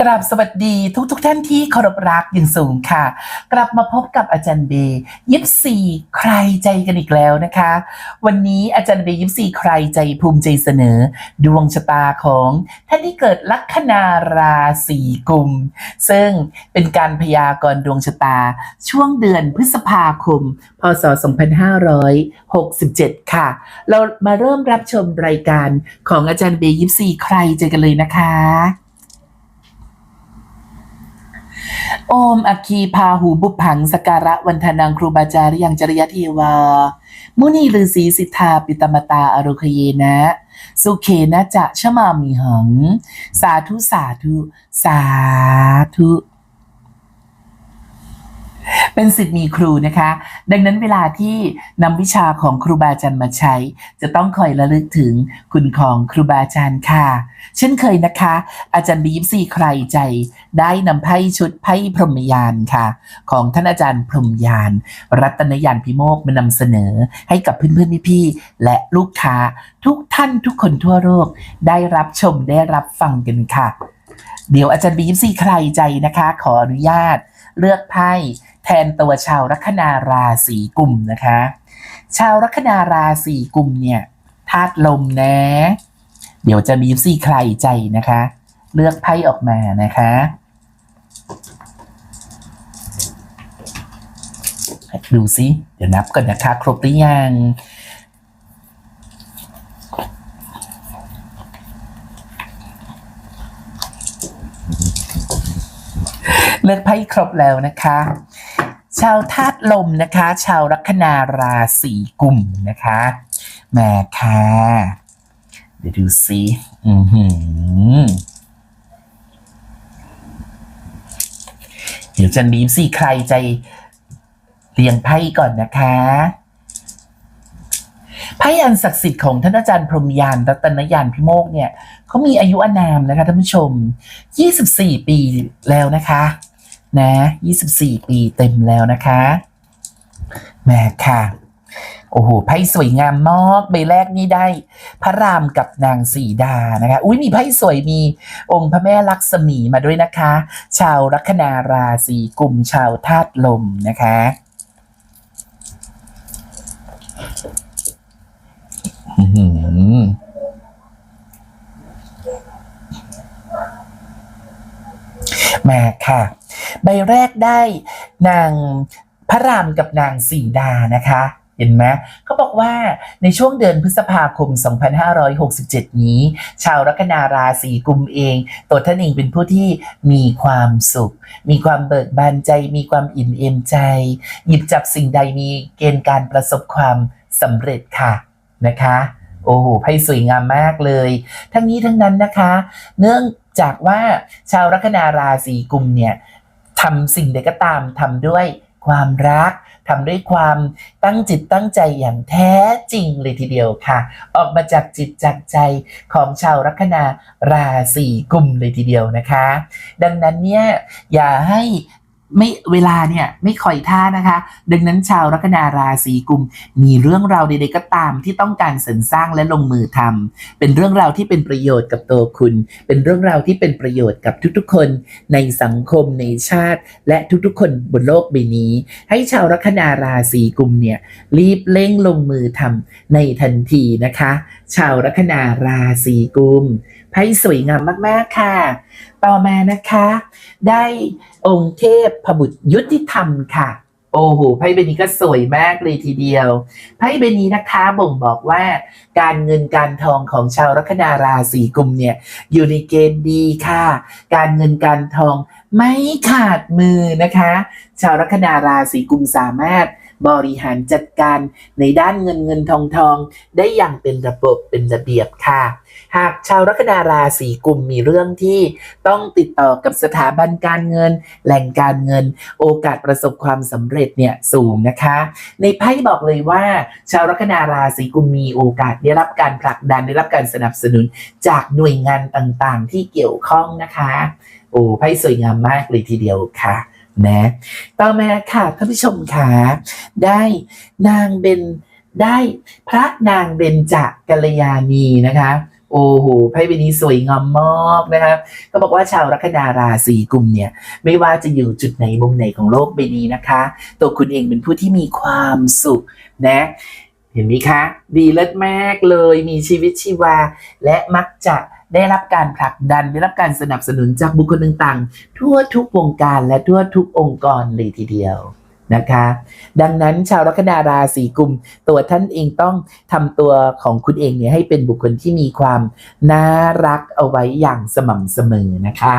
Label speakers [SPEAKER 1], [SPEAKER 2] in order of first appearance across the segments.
[SPEAKER 1] กราบสวัสดีทุกทุกท่านที่เคารพรักอย่างสูงค่ะ กลับมาพบกับอาจารย์เบย์ยิปซีใครใจกันอีกแล้วนะคะ วันนี้อาจารย์เบย์ยิปซีใครใจภูมิใจเสนอ ดวงชะตาของท่านที่เกิดลัคนาราศีกุม ซึ่งเป็นการพยากรณ์ดวงชะตา ช่วงเดือนพฤษภาคม พศ 2567 ค่ะ เรามาเริ่มรับชมรายการของอาจารย์เบย์ยิปซีใครใจกันเลยนะคะ โอมอคีพาหูบุพผังสการะวันธนางครูบาจาริยังจริยเทวา มุนีฤาษีสิทธาปิตมตาอรุคเยนะ สุเขนะจะชะมามีหัง สาธุสาธุ สาธุ เป็นสิทธิ์มีครูนะคะ ดังนั้นเวลาที่นำวิชาของครูบาอาจารย์มาใช้ จะต้องคอยระลึกถึงคุณของครูบาอาจารย์ค่ะ เช่นเคยนะคะ อาจารย์บียิปซีใครใจ ได้นำไพ่ชุดไพ่พรหมยานค่ะ ของท่านอาจารย์พรหมยาน รัตนยานพิโมกมานำเสนอให้กับเพื่อนๆพี่ๆและลูกค้าทุกท่านทุกคนทั่วโลกได้รับชมได้รับฟังกันค่ะ เดี๋ยวอาจารย์บียิปซีใครใจนะคะ ขออนุญาต เลือกไพ่แทนตัวชาวลัคนาราศีกุมนะคะ ชาวลัคนาราศีกุมเนี่ยธาตุลมนะ เดี๋ยวจะมีซี่ใครใจนะคะ เลือกไพ่ออกมานะคะดูสิเดี๋ยวนับก่อนนะคะ ครบหรือยัง เลือกไพ่ครบแล้วนะคะ ชาวธาตุลมนะคะ ชาวลัคนาราศีกุมนะคะแม่ค่ะ เดี๋ยวดูสิอือหือเดี๋ยวจะมีสิใครใจเรียงไพ่ก่อนนะคะไพ่อันศักดิ์สิทธิ์ของท่านอาจารย์พรหมยานรัตนยานพิโมกเนี่ยเขามีอายุอานามนะคะท่านผู้ชม 24 ปีแล้วนะคะ นะ 24 ปีเต็มแล้วนะคะแม่ค่ะ โอ้โห ไพ่สวยงามมากใบแรกนี่ได้ พระรามกับนางสีดานะคะ อุ้ยมีไพ่สวยมีองค์พระแม่ลักษมีมาด้วยนะคะ ชาวลัคนาราศีกลุ่มชาวธาตุลมนะคะหือแม่ค่ะ ใบแรกได้นางพระรามกับนางสีดานะคะเห็นไหมเขาบอกว่าในช่วงเดือนพฤษภาคม 2567 นี้ ชาวลัคนาราศีกุมเอง ตัวท่านเองเป็นผู้ที่มีความสุข มีความเบิกบานใจ มีความอิ่มเอมใจ หยิบจับสิ่งใดมีเกณฑ์การประสบความสำเร็จค่ะนะคะ โอ้โหไพ่สวยงามมากเลย ทั้งนี้ทั้งนั้นนะคะ เนื่องจากว่าชาวลัคนาราศีกุมเนี่ย ทำสิ่งใดก็ตามทำด้วยความรักทำด้วยความตั้งจิตตั้งใจอย่างแท้จริงเลยทีเดียวค่ะ ออกมาจากจิตจากใจของชาวลัคนาราศีกุมเลยทีเดียวนะคะ ดังนั้นเนี่ยอย่าให้ ไม่เวลาเนี่ยไม่คอยท่านะคะ ดังนั้นชาวลัคนาราศีกุม มีเรื่องราวใดๆก็ตามที่ต้องการสรรสร้างและลงมือทำเป็นเรื่องราวที่เป็นประโยชน์กับตัวคุณ เป็นเรื่องราวที่เป็นประโยชน์กับทุกๆคน ในสังคมในชาติ และทุกๆ คนบนโลกใบนี้ ให้ชาวลัคนาราศีกุมเนี่ยรีบเร่งลงมือทำในทันทีนะคะ ชาวลัคนาราศีกุม ไพ่สวยงามมากๆค่ะ ต่อมานะคะ ได้องค์เทพพบุตรยุติธรรมค่ะโอ้โหไพ่ใบนี้ก็สวยมากเลยทีเดียวไพ่ใบนี้นะคะบ่งบอกว่าการเงินการทองของชาวลัคนาราศีกุมเนี่ยอยู่ในเกณฑ์ดีค่ะ การเงินการทองไม่ขาดมือนะคะ ชาวลัคนาราศีกุมสามารถ บริหารจัดการในด้านเงินเงินทองทอง ได้อย่างเป็นระบบเป็นระเบียบค่ะ หากชาวลัคนาราศีกุมมีเรื่องที่ต้องติดต่อกับสถาบันการเงิน แหล่งการเงิน โอกาสประสบความสำเร็จเนี่ยสูงนะคะ ในไพ่บอกเลยว่า ชาวลัคนาราศีกุมมีโอกาสได้รับการผลักดันได้รับการสนับสนุนจากหน่วยงานต่างๆ ที่เกี่ยวข้องนะคะ โอ้ไพ่สวยงามมากเลยทีเดียวค่ะ นะต่อมาค่ะท่านผู้ชมค่ะได้นางเบนได้พระนางเบญจกัลยาณีนะคะ โอ้โหไพ่ใบนี้สวยงามมากนะครับก็บอกว่าชาวลัคนาราศีกุมเนี่ย ไม่ว่าจะอยู่จุดไหนมุมไหนของโลกใบนี้นะคะ ตัวคุณเองเป็นผู้ที่มีความสุขนะ เห็นไหมคะ ดีเลิศมากเลยมีชีวิตชีวาและมักจะ ได้รับการผลักดันได้รับการสนับสนุนจากบุคคลต่างๆ ทั่วทุกวงการและทั่วทุกองค์กรเลยทีเดียวนะคะ ดังนั้นชาวลัคนาราศีกุม ตัวท่านเองต้องทำตัวของคุณเองเนี่ยให้เป็นบุคคลที่มีความน่ารักเอาไว้อย่างสม่ำเสมอนะคะ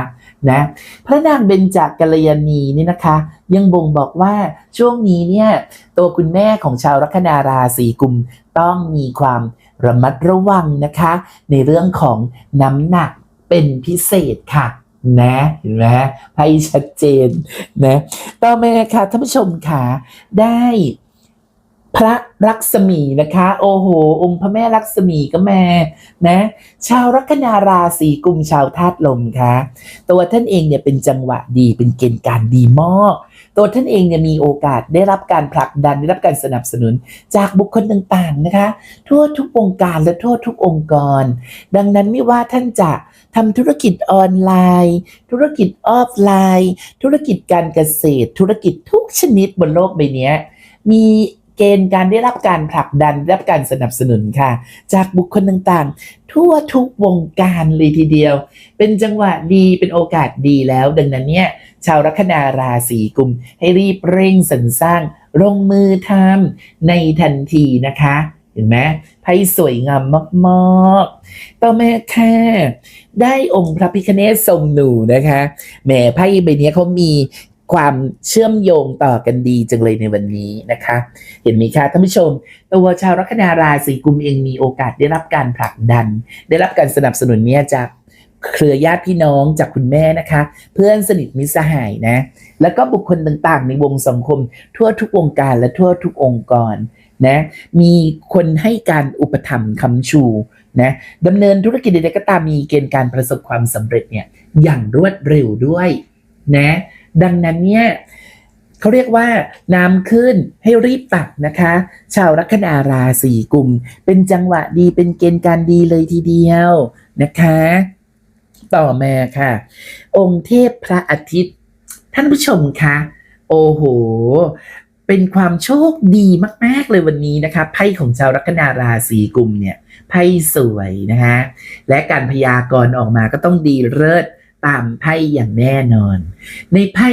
[SPEAKER 1] นะพระนางเบญจกัลยาณีนี่นะคะ ยังบ่งบอกว่าช่วงนี้เนี่ยตัวคุณแม่ของชาวลัคนาราศีกุม ต้องมีความ ระมัดระวังนะคะ ในเรื่องของน้ำหนักเป็นพิเศษค่ะนะเห็นไหมไพ่ชัดเจนนะต่อมาค่ะท่านผู้ชมค่ะได้พระลักษมีนะคะ โอ้โห องค์พระแม่ลักษมีก็แมานะ ชาวลัคนาราศีกุมชาวธาตุลมค่ะ ตัวท่านเองเนี่ยเป็นจังหวะดีเป็นเกณฑ์การดีมาก ตัวท่านเองเนี่ยมีโอกาสได้รับการผลักดันได้รับการสนับสนุนจากบุคคลต่างๆนะคะ ทั่วทุกวงการและทั่วทุกองค์กร ดังนั้นไม่ว่าท่านจะทำธุรกิจออนไลน์ ธุรกิจออฟไลน์ ธุรกิจการเกษตร ธุรกิจทุกชนิดบนโลกใบนี้มี เกณฑ์การได้รับการผลักดันได้รับการสนับสนุนค่ะ จากบุคคลต่างๆ ทั่วทุกวงการเลยทีเดียว เป็นจังหวะดีเป็นโอกาสดีแล้ว ดังนั้นเนี่ยชาวลัคนาราศีกุม ให้รีบเร่งสรรสร้างลงมือทำในทันทีนะคะเห็นไหมไพ่สวยงามมากๆ ต่อมาค่ะได้องค์พระพิคเนศทรงหนูนะคะแหมไพ่ใบนี้เขามี ความเชื่อมโยงต่อกันดีจังเลยในวันนี้นะคะ เห็นไหมคะท่านผู้ชม ตัวชาวลัคนาราศีกุมเองมีโอกาสได้รับการผลักดัน ได้รับการสนับสนุนเนี่ยจากเครือญาติพี่น้องจากคุณแม่นะคะ เพื่อนสนิทมิตรสหายนะ แล้วก็บุคคลต่างๆ ในวงสังคม ทั่วทุกวงการและทั่วทุกองค์กรนะมีคนให้การอุปถัมภ์คำชูนะดำเนินธุรกิจใดก็ตามมีเกณฑ์การประสบความสำเร็จเนี่ยอย่างรวดเร็วด้วยนะ ดังนั้นเนี่ยเขาเรียกว่าน้ำขึ้นให้รีบตักนะคะ ชาวลัคนาราศีกุม เป็นจังหวะดีเป็นเกณฑ์การดีเลยทีเดียวนะคะ ต่อมาค่ะ องค์เทพพระอาทิตย์ ท่านผู้ชมคะโอ้โห เป็นความโชคดีมาก ๆ เลยวันนี้นะคะ ไพ่ของชาวลัคนาราศีกุมเนี่ย ไพ่สวยนะคะ และการพยากรณ์ออกมาก็ต้องดีเลิศ ตามไพ่อย่างแน่นอน ในไพ่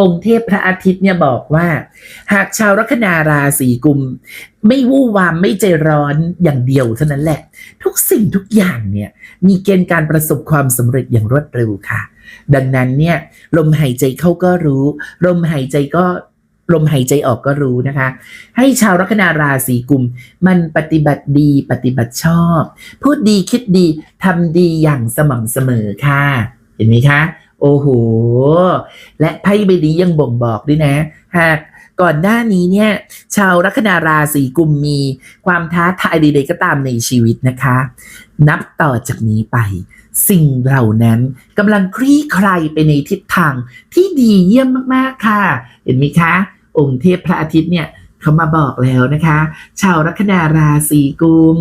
[SPEAKER 1] องค์เทพพระอาทิตย์เนี่ยบอกว่า หากชาวลัคนาราศีกุม ไม่วู่วามไม่ใจร้อนอย่างเดียวเท่านั้นแหละ ทุกสิ่งทุกอย่างเนี่ยมีเกณฑ์การประสบความสำเร็จอย่างรวดเร็วค่ะ ดังนั้นเนี่ยลมหายใจเข้าก็รู้ ลมหายใจก็ลมหายใจออกก็รู้นะคะ ให้ชาวลัคนาราศีกุม มันปฏิบัติดีปฏิบัติชอบ พูดดีคิดดีทำดีอย่างสม่ำเสมอค่ะ เห็นไหมคะ โอ้โห และไพ่ใบนี้ยังบ่งบอกด้วยนะ หากก่อนหน้านี้เนี่ย ชาวลัคนาราศีกุมมีความท้าทายใดๆก็ตามในชีวิตนะคะ นับต่อจากนี้ไป สิ่งเหล่านั้นกำลังคลี่คลายไปในทิศทางที่ดีเยี่ยมมากๆค่ะ เห็นไหมคะ องค์เทพพระอาทิตย์เนี่ยเขามาบอกแล้วนะคะ ชาวลัคนาราศีกุม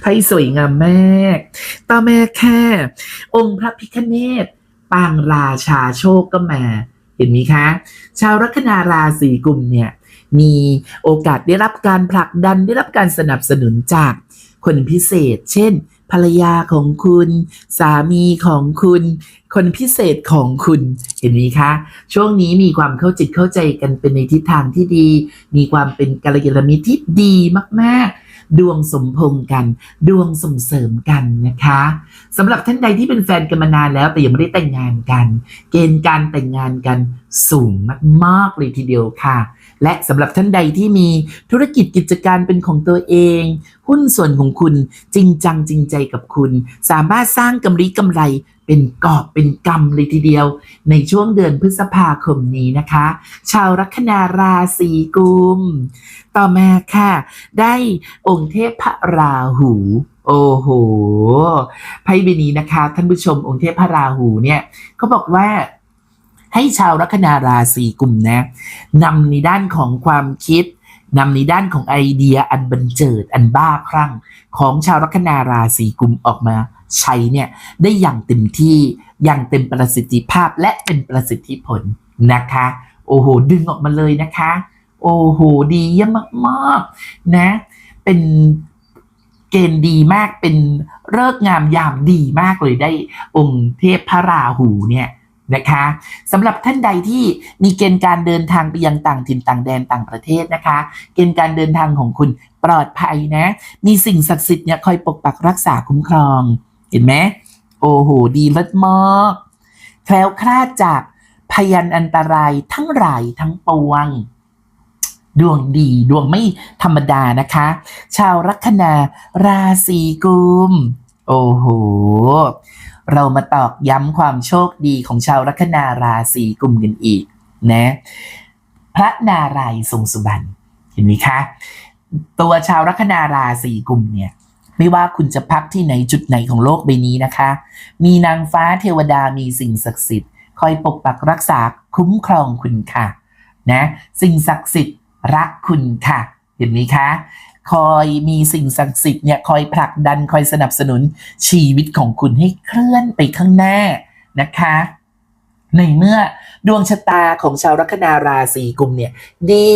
[SPEAKER 1] ไพ่สวยงามแมากต่อมาค่ องค์พระพิคเนตปางราชาโชคก็มาเห็นไหมคะ ชาวลัคนาราศีกุมเนี่ย มีโอกาสได้รับการผลักดันได้รับการสนับสนุนจากคนพิเศษ เช่น ภรรยาของคุณ สามีของคุณ คนพิเศษของคุณเห็นไหมคะ ช่วงนี้มีความเข้าจิตเข้าใจกันเป็นในทิศทางที่ดี มีความเป็นกัลยาณมิตรที่ดีมากๆ ดวงสมพงษ์กัน ดวงส่งเสริมกันนะคะสำหรับท่านใดที่เป็นแฟนกันมานานแล้วแต่ยังไม่ได้แต่งงานกัน เกณฑ์การแต่งงานกันสูงมากๆเลยทีเดียวค่ะ และสำหรับท่านใดที่มีธุรกิจกิจการเป็นของตัวเอง หุ้นส่วนของคุณจริงจังจริงใจกับคุณ สามารถสร้างกำไรกำไร เป็นกอบเป็นกำเลยทีเดียว ในช่วงเดือนพฤษภาคมนี้นะคะ ชาวลัคนาราศีกุม ต่อมาค่ะ ได้องค์เทพพระราหูโอ้โหไพ่ใบนี้นะคะ ท่านผู้ชมองค์เทพพระราหูเนี่ยเขาบอกว่าให้ชาวลัคนาราศีกุมนะนำในด้านของความคิดนำในด้านของไอเดียอันบันเจิดอันบ้าคลั่ง ของชาวลัคนาราศีกุมออกมา ใช้เนี่ยได้อย่างเต็มที่อย่างเต็มประสิทธิภาพและเป็นประสิทธิผลนะคะ โอ้โห ดึงออกมาเลยนะคะ โอ้โห ดีเยี่ยมมากๆนะ เป็นเกณฑ์ดีมากเป็นเลิกงามยามดีมากเลยได้องค์เทพพระราหูเนี่ยนะคะสำหรับท่านใดที่มีเกณฑ์การเดินทางไปยังต่างถิ่นต่างแดนต่างประเทศนะคะ เกณฑ์การเดินทางของคุณปลอดภัยนะ มีสิ่งศักดิ์สิทธิ์เนี่ยคอยปกปักรักษาคุ้มครอง ห็นไหมโอ้โห ดีเลิศมากแคล้วคลาดจากพยันอันตรายทั้งหลายทั้งปวง ดวงดีดวงไม่ธรรมดานะคะ ชาวลัคนาราศีกุม โอ้โห เรามาตอกย้ำความโชคดีของชาวลัคนาราศีกุมกันอีกนะ พระนารายณ์ทรงสุบรรณเห็นไหมคะ ตัวชาวลัคนาราศีกุมเนี่ย ไม่ว่าคุณจะพักที่ไหนจุดไหนของโลกใบนี้นะคะ มีนางฟ้าเทวดามีสิ่งศักดิ์สิทธิ์คอยปกปักรักษาคุ้มครองคุณค่ะนะสิ่งศักดิ์สิทธิ์รักคุณค่ะ เห็นไหมคะ คอยมีสิ่งศักดิ์สิทธิ์เนี่ยคอยผลักดันคอยสนับสนุนชีวิตของคุณให้เคลื่อนไปข้างหน้านะคะในเมื่อดวงชะตาของชาวลัคนาราศีกุมเนี่ย ดี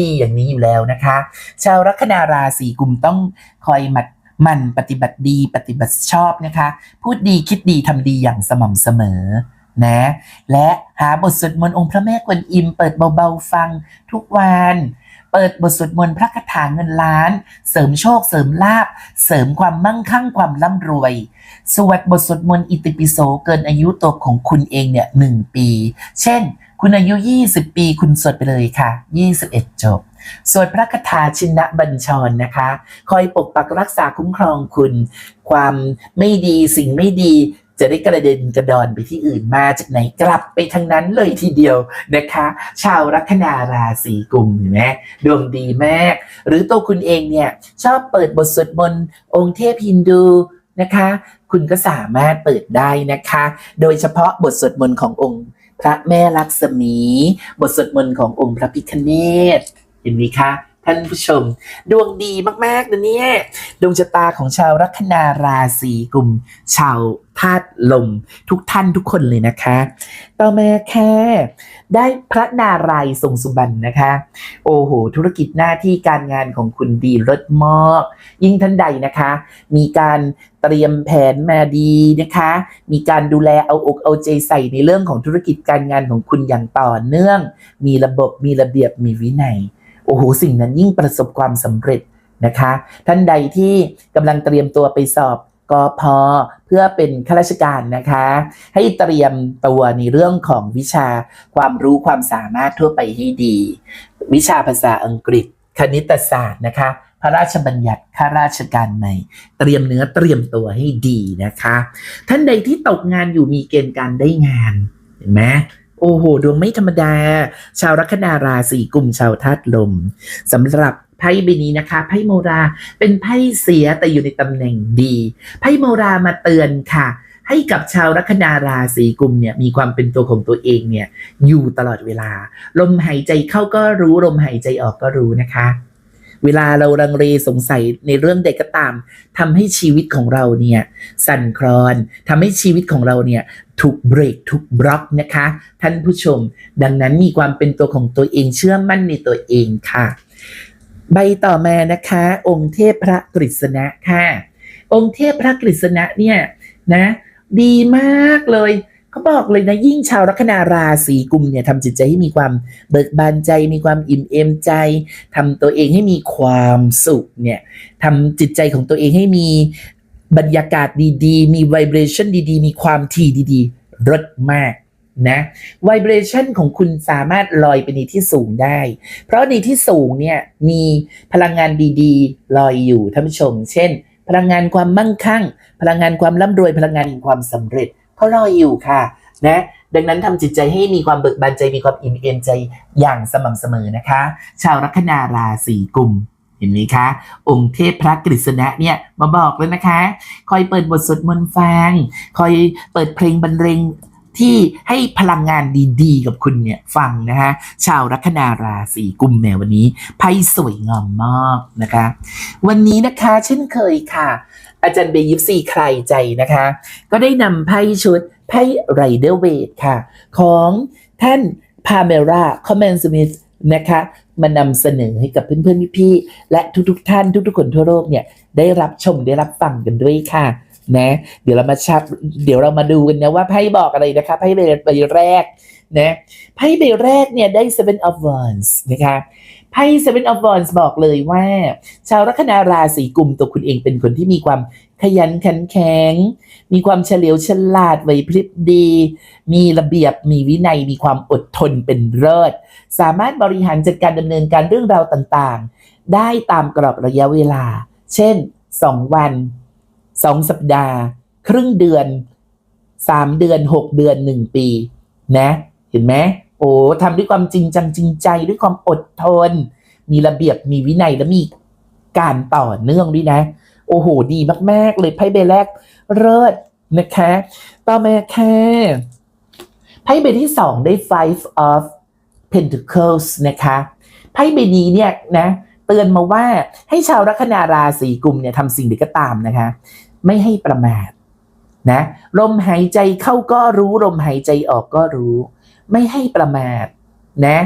[SPEAKER 1] ดีอย่างนี้อยู่แล้วนะคะ ชาวลัคนาราศีกุมต้องคอยหมัด มันปฏิบัติดีปฏิบัติชอบนะคะ พูดดีคิดดีทำดีอย่างสม่ำเสมอนะและหาบทสวดมนต์องค์พระแม่กวนอิม เปิดเบาๆฟังทุกวัน เปิดบทสวดมนต์พระคาถาเงินล้าน เสริมโชคเสริมลาบ เสริมความมั่งคั่งความร่ำรวย สวดบทสวดมนต์อิติปิโสเกินอายุตัวของคุณเองเนี่ยหนึ่งปี เช่น คุณอายุ 20 ปีคุณสวดไปเลยค่ะ 21 จบ สวดพระคาถาชินบัญชรนะคะ คอยปกปักรักษาคุ้มครองคุณ ความไม่ดีสิ่งไม่ดีจะได้กระเด็นกระดอนไปที่อื่นมาจากไหนกลับไปทางนั้นเลยทีเดียวนะคะ ชาวลัคนาราศีกุมเห็นไหมดวงดีมาก หรือตัวคุณเองเนี่ย ชอบเปิดบทสวดมนต์องค์เทพฮินดูนะคะ คุณก็สามารถเปิดได้นะคะ โดยเฉพาะบทสวดมนต์ขององค์ พระแม่ลักษมี บทสวดมนต์ขององค์พระพิฆเนศ เห็นไหมคะ ท่านผู้ชม ดวงดีมากๆนะเนี่ยดวงชะตาของชาวลัคนาราศีกลุ่ม ชาวธาตุลม ทุกท่านทุกคนเลยนะคะ ต่อมาค่ะได้พระนารายณ์ทรงสุบรรณนะคะ โอ้โห ธุรกิจหน้าที่การงานของคุณดีเลิศมากยิ่งท่านใดนะคะ มีการเตรียมแผนมาดีนะคะ มีการดูแลเอาอกเอาใจใส่ในเรื่องของธุรกิจการงานของคุณอย่างต่อเนื่อง มีระบบมีระเบียบมีวินัย โอ้โหสิ่งนั้นยิ่งประสบความสำเร็จนะคะ ท่านใดที่กำลังเตรียมตัวไปสอบกอพอเพื่อเป็นข้าราชการนะคะ ให้เตรียมตัวในเรื่องของวิชาความรู้ความสามารถทั่วไปให้ดี วิชาภาษาอังกฤษ คณิตศาสตร์นะคะ พระราชบัญญัติข้าราชการใหม่ เตรียมเนื้อเตรียมตัวให้ดีนะคะ ท่านใดที่ตกงานอยู่มีเกณฑ์การได้งานเห็นไหม โอ้โห ดวงไม่ธรรมดา ชาวลัคนาราศีกุมชาวธาตุลมสำหรับไพ่ใบนี้นะคะไพ่โมราเป็นไพ่เสียแต่อยู่ในตำแหน่งดีไพ่โมรามาเตือนค่ะ ให้กับชาวลัคนาราศีกุมเนี่ยมีความเป็นตัวของตัวเองเนี่ยอยู่ตลอดเวลา ลมหายใจเข้าก็รู้ลมหายใจออกก็รู้นะคะ เวลาเราลังเลสงสัยในเรื่องใดก็ตามทำให้ชีวิตของเราเนี่ยสั่นคลอนทำให้ชีวิตของเราเนี่ยถูกเบรกถูกบล็อกนะคะ ท่านผู้ชม ดังนั้นมีความเป็นตัวของตัวเองเชื่อมั่นในตัวเองค่ะ ใบต่อมานะคะ องค์เทพพระกฤษณะค่ะ องค์เทพพระกฤษณะเนี่ยนะ ดีมากเลย เขาบอกเลยนะยิ่งชาวลัคนาราศีกุมเนี่ยทำจิตใจให้มีความเบิกบานใจ มีความอิ่มเอมใจทำตัวเองให้มีความสุขเนี่ยทำจิตใจของตัวเองให้มีบรรยากาศดีๆ มีไวเบรชันดีๆ มีความถี่ดีๆรสมากนะไวเบรชันของคุณสามารถลอยไปในที่สูงได้ เพราะในที่สูงเนี่ยมีพลังงานดีๆ ลอยอยู่ท่านผู้ชม เช่น พลังงานความมั่งคั่ง พลังงานความร่ำรวย พลังงานแห่งความสำเร็จ เขาลอยอยู่ค่ะนะดังนั้นทำจิตใจให้มีความเบิกบานใจมีความอิ่มเอมใจอย่างสม่ำเสมอนะคะ ชาวลัคนาราศีกุมเห็นไหมคะ องค์เทพพระกฤษณะเนี่ยมาบอกเลยนะคะ คอยเปิดบทสวดมนต์ฟัง คอยเปิดเพลงบรรเลง ที่ให้พลังงานดีๆ กับคุณเนี่ยฟังนะคะชาวลัคนาราศีกุมแมววันนี้ไพ่สวยงามมากนะคะ วันนี้นะคะเช่นเคยค่ะ อาจารย์เบยิปซีใครใจนะคะ ก็ได้นำไพ่ชุดไพ่ไรเดอร์เวทค่ะ ของท่านพาเมราคอมเมนสมิธนะคะมานำเสนอให้กับเพื่อนๆพี่ๆและทุกๆท่านทุกๆคนทั่วโลกเนี่ยได้รับชมได้รับฟังกันด้วยค่ะ นะ เดี๋ยวเรามาชับเดี๋ยวเรามาดูกันนะว่าไพ่บอกอะไรนะคะไพ่ใบใบแรกนะไพ่ใบแรกเนี่ยได้ seven of wands นะคะไพ่ seven of wands บอกเลยว่า ชาวลัคนาราศีกุมตัวคุณเองเป็นคนที่มีความขยันขันแข็ง มีความเฉลียวฉลาดไหวพริบดี มีระเบียบ มีวินัย มีความอดทนเป็นเลิศ สามารถบริหารจัดการดำเนินการเรื่องราวต่างๆ ได้ตามกรอบระยะเวลา เช่น 2 วัน 2สัปดาห์ ครึ่งเดือน3เดือน6เดือน1ปี นะ เห็นไหมโอ้ทำด้วยความจริงจังจริงใจด้วยความอดทน มีระเบียบมีวินัยและมีการต่อเนื่องด้วยนะ โอ้โห ดีมาก ๆ เลยไพ่ใบแรกเลิศนะคะ ต่อมาค่ะไพ่ใบที่สองได้ five of pentacles นะคะไพ่ใบนี้เนี่ยนะเตือนมาว่าให้ชาวลัคนาราศีกุมเนี่ยทำสิ่งใดก็ตามนะคะ ไม่ให้ประมาทนะลมหายใจเข้าก็รู้ลมหายใจออกก็รู้ ไม่ให้ประมาทนะ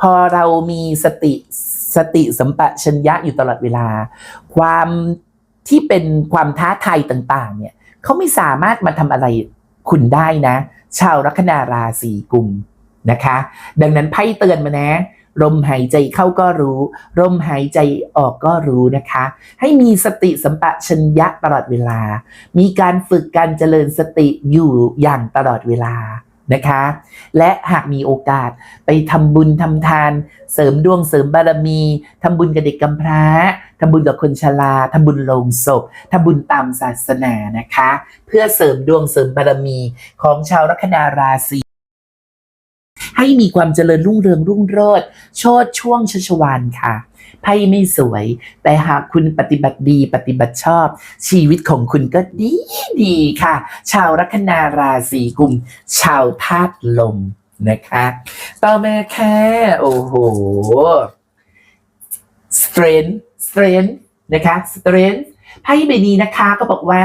[SPEAKER 1] พอเรามีสติสติสัมปชัญญะอยู่ตลอดเวลา ความที่เป็นความท้าทายต่าง ๆ เนี่ยเขาไม่สามารถมาทำอะไรคุณได้นะ ชาวลัคนาราศีกุมนะคะ ดังนั้นไพ่เตือนมานะ ลมหายใจเข้าก็รู้ลมหายใจออกก็รู้นะคะ ให้มีสติสัมปชัญญะตลอดเวลา มีการฝึกการเจริญสติอยู่อย่างตลอดเวลานะคะ และหากมีโอกาสไปทำบุญทำทาน เสริมดวงเสริมบารมีทำบุญกับเด็กกำพร้าทำบุญกับคนชราทำบุญโลงศพทำบุญตามศาสนานะคะ เพื่อเสริมดวงเสริมบารมีของชาวลัคนาราศี ให้มีความเจริญรุ่งเรืองรุ่งโรจน์โชดช่วงชชวานค่ะไพ่ไม่สวย แต่หากคุณปฏิบัติดีปฏิบัติชอบ ชีวิตของคุณก็ดีดีค่ะ ชาวลัคนาราศีกุม ชาวธาตุลมนะคะ ต่อมาค่ะโอ้โห strength strength นะคะ strength ไพ่ใบนี้นะคะก็บอกว่า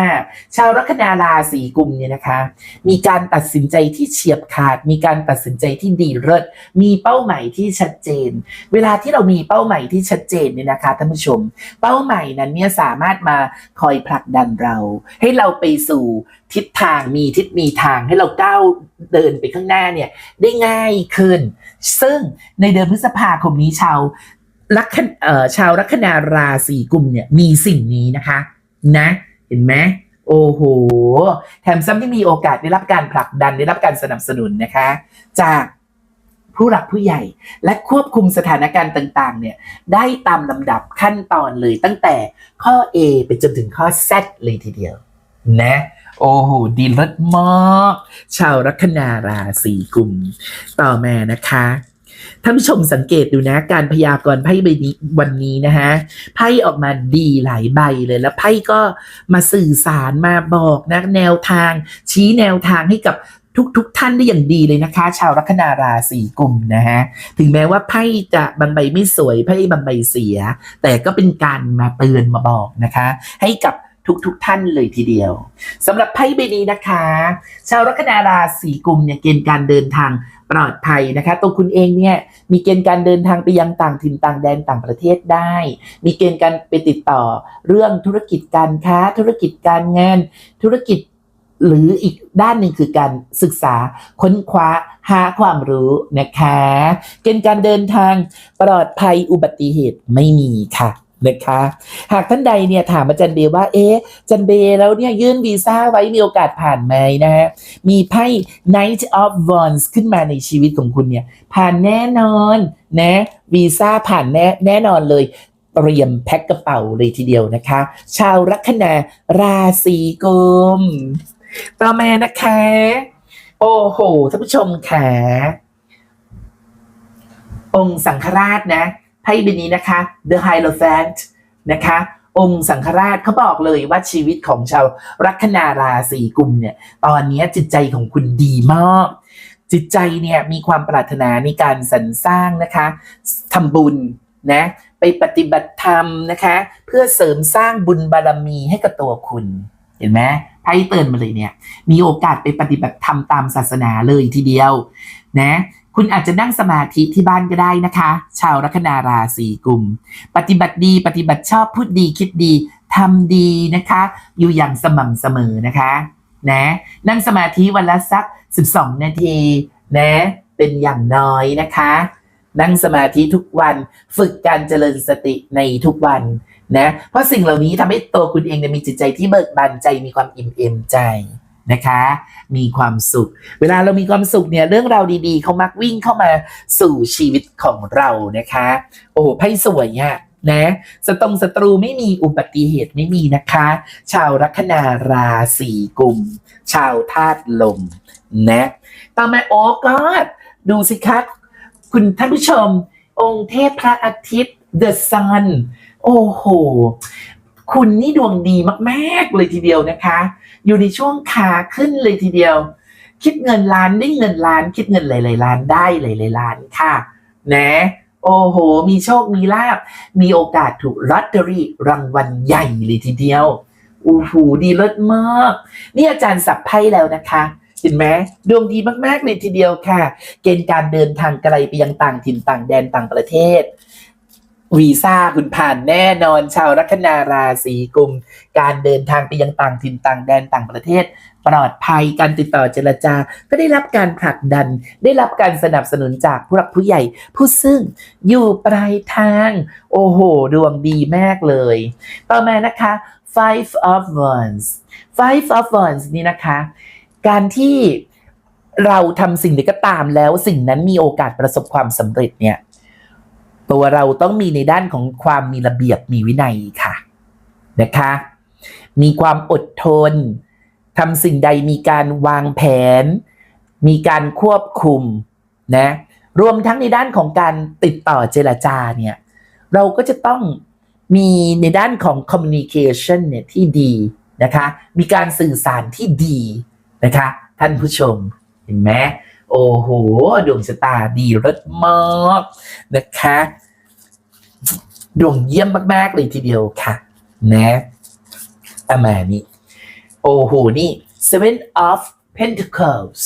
[SPEAKER 1] ชาวลัคนาราศีกุมเนี่ยนะคะ มีการตัดสินใจที่เฉียบขาด มีการตัดสินใจที่ดีเลิศมีเป้าหมายที่ชัดเจน เวลาที่เรามีเป้าหมายที่ชัดเจนเนี่ยนะคะท่านผู้ชม เป้าหมายนั้นเนี่ยสามารถมาคอยผลักดันเรา ให้เราไปสู่ทิศทางมีทิศมีทางให้เราก้าวเดินไปข้างหน้าเนี่ยได้ง่ายขึ้น ซึ่งในเดือนพฤษภาคมนี้ชาว ลัคเอ่อชาวลัคนาราศีกุมเนี่ยมีสิ่งนี้นะคะ นะ เห็นไหมโอ้โห แถมซ้ำที่มีโอกาสได้รับการผลักดันได้รับการสนับสนุนนะคะ จากผู้หลักผู้ใหญ่และควบคุมสถานการณ์ต่าง ๆ เนี่ย ได้ตามลำดับขั้นตอนเลยตั้งแต่ข้อ A ไปจนถึงข้อ Z เลยทีเดียว นะ โอ้โห ดีเลิศมาก ชาวลัคนาราศีกุม ต่อมานะคะ ท่านผู้ชมสังเกตดูนะ การพยากรณ์ไพ่ใบนี้วันนี้นะฮะไพ่ออกมาดีหลายใบเลยแล้วไพ่ก็มาสื่อสารมาบอกนะแนวทาง ชี้แนวทางให้กับทุกๆทท่านได้อย่างดีเลยนะคะ ชาวลัคนาราศีกุมนะฮะถึงแม้ว่าไพ่จะบางใบไม่สวยไพ่บางใบเสีย แต่ก็เป็นการมาเตือนมาบอกนะคะ ให้กับทุกๆทท่านเลยทีเดียวสำหรับไพ่ใบนี้นะคะ ชาวลัคนาราศีกุมเนี่ยเกณฑ์การเดินทาง ปลอดภัยนะคะ ตัวคุณเองเนี่ยมีเกณฑ์การเดินทางไปยังต่างถิ่นต่างแดนต่างประเทศได้ มีเกณฑ์การไปติดต่อเรื่องธุรกิจการค้า ธุรกิจการงาน ธุรกิจหรืออีกด้านหนึ่งคือการศึกษาค้นคว้าหาความรู้นะคะ เกณฑ์การเดินทางปลอดภัยอุบัติเหตุไม่มีค่ะ นะคะ หากท่านใดเนี่ยถามอาจารย์เบว่า เอ๊ะอาจันเบแล้วเนี่ยยื่นวีซ่าไว้มีโอกาสผ่านไหมนะฮะ มีไพ่ Knight of Wands ขึ้นมาในชีวิตของคุณเนี่ย ผ่านแน่นอนนะวีซ่าผ่านแน่แน่นอนเลยเตรียมแพ็คกระเป๋าเลยทีเดียวนะคะ ชาวลัคนาราศีกุมต่อมานะคะ โอ้โหท่านผู้ชมค่ะองค์สังฆราชนะ ไพ่ใบนี้นะคะ The Hierophant นะคะ องค์สังฆราชเขาบอกเลยว่าชีวิตของชาวลัคนาราศีกุมเนี่ย ตอนนี้จิตใจของคุณดีมาก จิตใจเนี่ยมีความปรารถนาในการสรรสร้างนะคะทำบุญนะไปปฏิบัติธรรมนะคะ เพื่อเสริมสร้างบุญบารมีให้กับตัวคุณ เห็นไหมไพ่เตือนมาเลยเนี่ย มีโอกาสไปปฏิบัติธรรมตามศาสนาเลยทีเดียว นะ คุณอาจจะนั่งสมาธิที่บ้านก็ได้นะคะ ชาวลัคนาราศีกุม ปฏิบัติดี ปฏิบัติชอบพูดดีคิดดีทำดีนะคะ อยู่อย่างสม่ำเสมอนะคะนะนั่งสมาธิวันละสัก 12 นาทีนะเป็นอย่างน้อยนะคะ นั่งสมาธิทุกวันฝึกการเจริญสติในทุกวันนะเพราะสิ่งเหล่านี้ทำให้ตัวคุณเองมีจิตใจที่เบิกบานใจมีความอิ่มเอมใจ นะคะ มีความสุข เวลาเรามีความสุขเนี่ยเรื่องราวดีๆเขามักวิ่งเข้ามาสู่ชีวิตของเรานะคะ โอ้โหไพ่สวยอะนะสตรงศัตรูไม่มีอุบัติเหตุไม่มีนะคะ ชาวลัคนาราศีกุม ชาวธาตุลมนะต่อมาโอ้ก็ดูสิคะคุณท่านผู้ชม องค์เทพพระอาทิตย์ The Sun โอ้โห คุณนี่ดวงดีมาก ๆ เลยทีเดียวนะคะ อยู่ในช่วงขาขึ้นเลยทีเดียว คิดเงินล้านได้เงินล้าน คิดเงินหลายๆล้านได้หลายๆล้านค่ะ นะ โอ้โห มีโชค มีลาบ มีโอกาสถูกลอตเตอรี่รางวัลใหญ่เลยทีเดียวอู้หูดีเลิศมาก นี่อาจารย์สับไพ่แล้วนะคะเห็นไหมดวงดีมากๆเลยทีเดียวค่ะ เกณฑ์การเดินทางไกลไปยังต่างถิ่นต่างแดนต่างประเทศ วีซ่าคุณผ่านแน่นอนชาวลัคนาราศีกุม การเดินทางไปยังต่างถิ่นต่างแดนต่างประเทศ ปลอดภัยการติดต่อเจรจา ก็ได้รับการผลักดัน ได้รับการสนับสนุนจากผู้หลักผู้ใหญ่ ผู้ซึ่งอยู่ปลายทาง โอ้โห ดวงดีมากเลย ต่อมานะคะ five of wands five of wands นี่นะคะ การที่เราทำสิ่งใดก็ตามแล้วสิ่งนั้นมีโอกาสประสบความสำเร็จเนี่ย ตัวเราต้องมีในด้านของความมีระเบียบมีวินัยค่ะนะคะ มีความอดทนทำสิ่งใดมีการวางแผน มีการควบคุมนะรวมทั้งในด้านของการติดต่อเจรจาเนี่ยเราก็จะต้องมีในด้านของ communication เนี่ยที่ดีนะคะ มีการสื่อสารที่ดีนะคะ ท่านผู้ชมเห็นไหม โอ้โห ดวงชะตาดีรสมากนะคะ ดวงเยี่ยมมากๆเลยทีเดียวค่ะ นะประมานี้โอ้โห นี่ seven of pentacles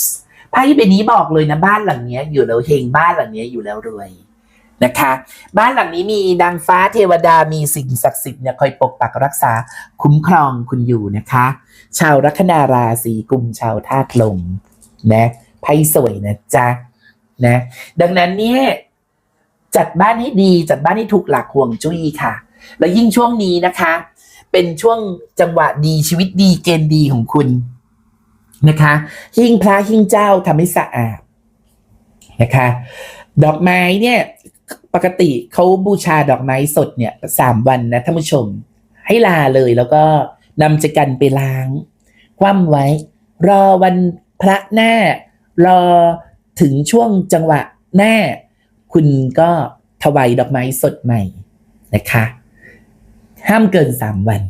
[SPEAKER 1] ไพ่ใบนี้บอกเลยนะบ้านหลังเนี้ยอยู่แล้วเฮงบ้านหลังเนี้ยอยู่แล้วรวยนะคะบ้านหลังนี้มีนางฟ้าเทวดามีสิ่งศักดิ์สิทธิ์เนี่ยคอยปกปักรักษาคุ้มครองคุณอยู่นะคะ ชาวลัคนาราศีกุมชาวธาตุลมนะ ไพ่สวยนะจ๊ะนะดังนั้นเนี่ยจัดบ้านให้ดีจัดบ้านให้ถูกหลักห่วงจุ้ยค่ะ แล้วยิ่งช่วงนี้นะคะ เป็นช่วงจังหวะดีชีวิตดีเกณฑ์ดีของคุณนะคะหิ้งพระหิ้งเจ้าทำให้สะอาดนะคะ ดอกไม้เนี่ยปกติเขาบูชาดอกไม้สดเนี่ยสามวันนะท่านผู้ชม ให้ลาเลยแล้วก็นำจะกันไปล้าง คว่ำไว้ รอวันพระหน้า รอถึงช่วงจังหวะหน้า คุณก็ถวายดอกไม้สดใหม่นะคะ ห้ามเกินสามวัน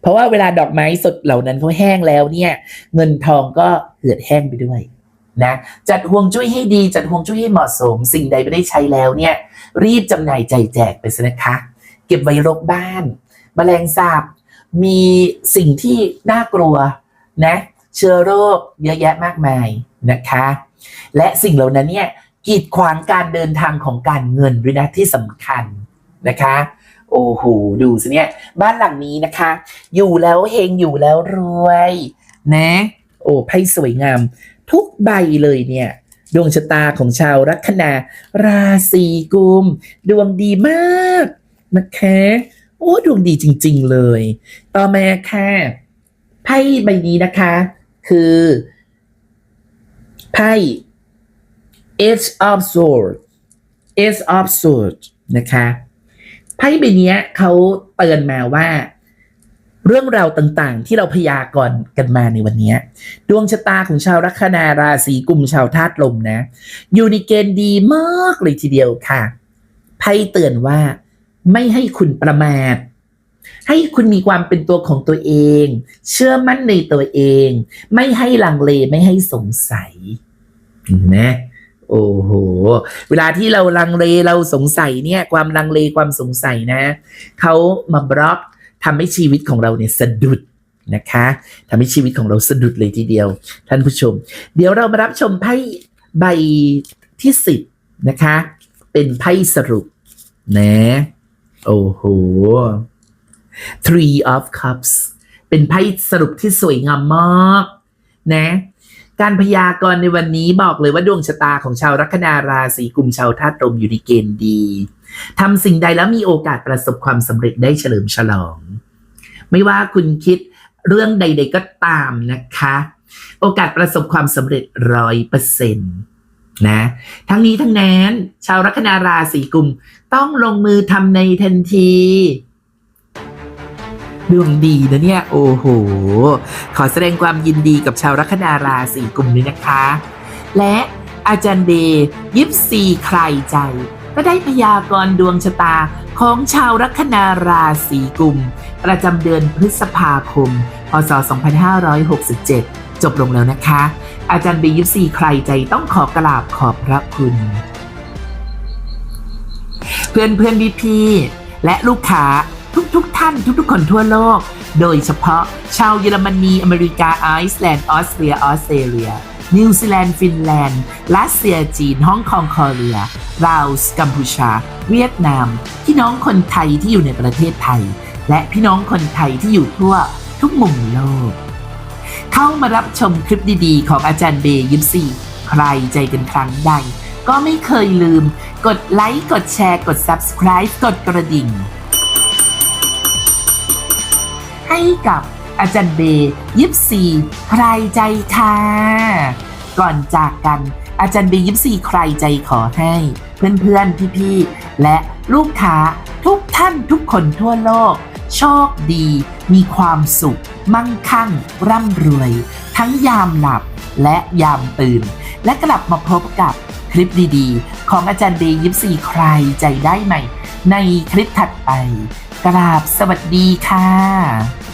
[SPEAKER 1] เพราะว่าเวลาดอกไม้สดเหล่านั้นเขาแห้งแล้วเนี่ย เงินทองก็เหือดแห้งไปด้วยนะจัดห่วงจุ้ยให้ดีจัดห่วงจุ้ยให้เหมาะสม สิ่งใดไม่ได้ใช้แล้วเนี่ย รีบจำหน่ายใจแจกไปซะนะคะ เก็บไว้รกบ้านแมลงสาบมีสิ่งที่น่ากลัวนะ เชื้อโรคเยอะแยะมากมาย นะคะ และสิ่งเหล่านั้นเนี่ยกีดขวางการเดินทางของการเงินด้วยนะที่สำคัญนะคะโอ้โหดูสิเนี่ยบ้านหลังนี้นะคะ อยู่แล้วเฮงอยู่แล้วรวยนะโอ้ไพ่สวยงาม ทุกใบเลยเนี่ยดวงชะตาของชาวลัคนา ราศีกุม ดวงดีมากนะคะโอ้ดวงดีจริง ๆ เลย ต่อมาค่ะไพ่ใบนี้นะคะ คือ ไพ่ Ace of Swords Ace of Swords นะคะไพ่ใบนี้เขาเตือนมาว่า เรื่องราวต่างๆ ที่เราพยากรณ์กันมาในวันนี้ ดวงชะตาของชาวลัคนาราศีกุมชาวธาตุลมนะ อยู่ในเกณฑ์ดีมากเลยทีเดียวค่ะไพ่เตือนว่าไม่ให้คุณประมาท ให้คุณมีความเป็นตัวของตัวเอง เชื่อมั่นในตัวเอง ไม่ให้ลังเลไม่ให้สงสัยนไหมโอ้โห เวลาที่เราลังเลเราสงสัยเนี่ย ความลังเลความสงสัยนะ เขามาบล็อกทำให้ชีวิตของเราเนี่ยสะดุดนะคะทำให้ชีวิตของเราสะดุดเลยทีเดียว ท่านผู้ชม เดี๋ยวเรามารับชมไพ่ใบที่สิบนะคะ เป็นไพ่สรุปนะ โอ้โห Three of Cups เป็นไพ่สรุปที่สวยงามมากนะการพยากรณ์ในวันนี้บอกเลยว่าดวงชะตาของชาวลัคนาราศีกุมชาวธาตุลมอยู่ในเกณฑ์ดีทำสิ่งใดแล้วมีโอกาสประสบความสำเร็จได้เฉลิมฉลอง ไม่ว่าคุณคิดเรื่องใด ๆก็ตามนะคะ โอกาสประสบความสำเร็จร้อยเปอร์เซ็นต์นะ ทั้งนี้ทั้งนั้น ชาวลัคนาราศีกุมต้องลงมือทำในทันที ดวงดีนะเนี่ย โอ้โห ขอแสดงความยินดีกับชาวลัคนาราศีกุมด้นะคะ และอาจารย์เดย์ยิปซีใครใจ ก็ได้พยากรณ์ดวงชะตาของชาวลัคนาราศีกุม ประจำเดือนพฤษภาคม พศ 2567 จบลงแล้วนะคะ อาจารย์เบย์ยิปซีใครใจต้องขอกราบขอบพระคุณ เพื่อนเพื่อนพี่พี่ๆและลูกค้า ทุกๆทท่านทุกๆ คนทั่วโลก โดยเฉพาะชาวเยอรมนี อเมริกาไอซ์แลนด์ ออสเตรีย ออสเตรเลีย นิวซีแลนด์ ฟินแลนด์ รัสเซีย จีน ฮ่องกงคอเรียลาวส์กัมพูชา เวียดนาม พี่น้องคนไทยที่อยู่ในประเทศไทย และพี่น้องคนไทยที่อยู่ทั่วทุกมุมโลก เข้ามารับชมคลิปดีๆ ของอาจารย์เบย์ยิปซีใครใจกันครั้งใดก็ไม่เคยลืม กดไลค์ กดแชร์ กด Subscribe กดกระดิ่ง ให้กับอาจารย์เบย์ยิปซีใครใจค่ะ ก่อนจากกันอาจารย์เบย์ยิปซีใครใจขอให้ เพื่อนๆ พี่ๆ และลูกค้าทุกท่านทุกคนทั่วโลก โชคดี มีความสุข มั่งคั่ง ร่ำรวย ทั้งยามหลับและยามตื่น และกลับมาพบกับคลิปดีๆ ของอาจารย์เบย์ยิปซีใครใจได้ใหม่ ในคลิปถัดไป กราบสวัสดีค่ะ